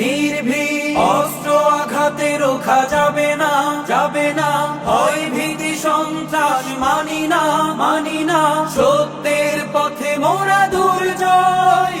নির্ভীক অস্ত্র আঘাতে রোখা যাবে না যাবে না। ভয় ভীতি সন্ত্রাস মানি না মানি না। সত্যের পথে মোরা দূর জয়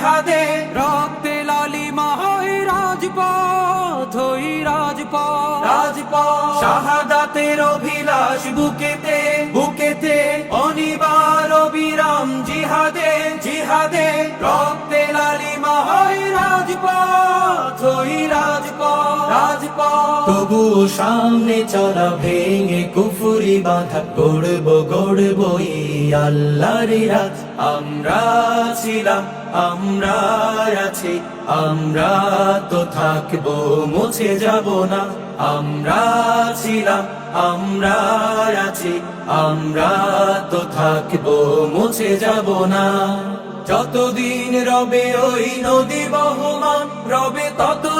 জিহাদে রক্তে লালিমা হয় রাজপথ হই রাজপথ। রাজপথ। শাহাদাতের অভিলাষ বুকেতে বুকেতে অনিবার বিরাম জিহাদে জিহাদে রক্তে লালিমা হয় রাজপথ। রাজপথ তবু সামনে চলা ভেঙে কুফুরি বাঁধা গড়ব গড়ব আল্লাহর রাত। আমরা ছিলাম, আমরা আছি, আমরা তো থাকব, মুছে যাব না। আমরা ছিলাম, আমরা আছি, আমরা তো থাকব, মুছে যাব না। যতদিন রবে ওই নদী বহমান, রবে ততদিন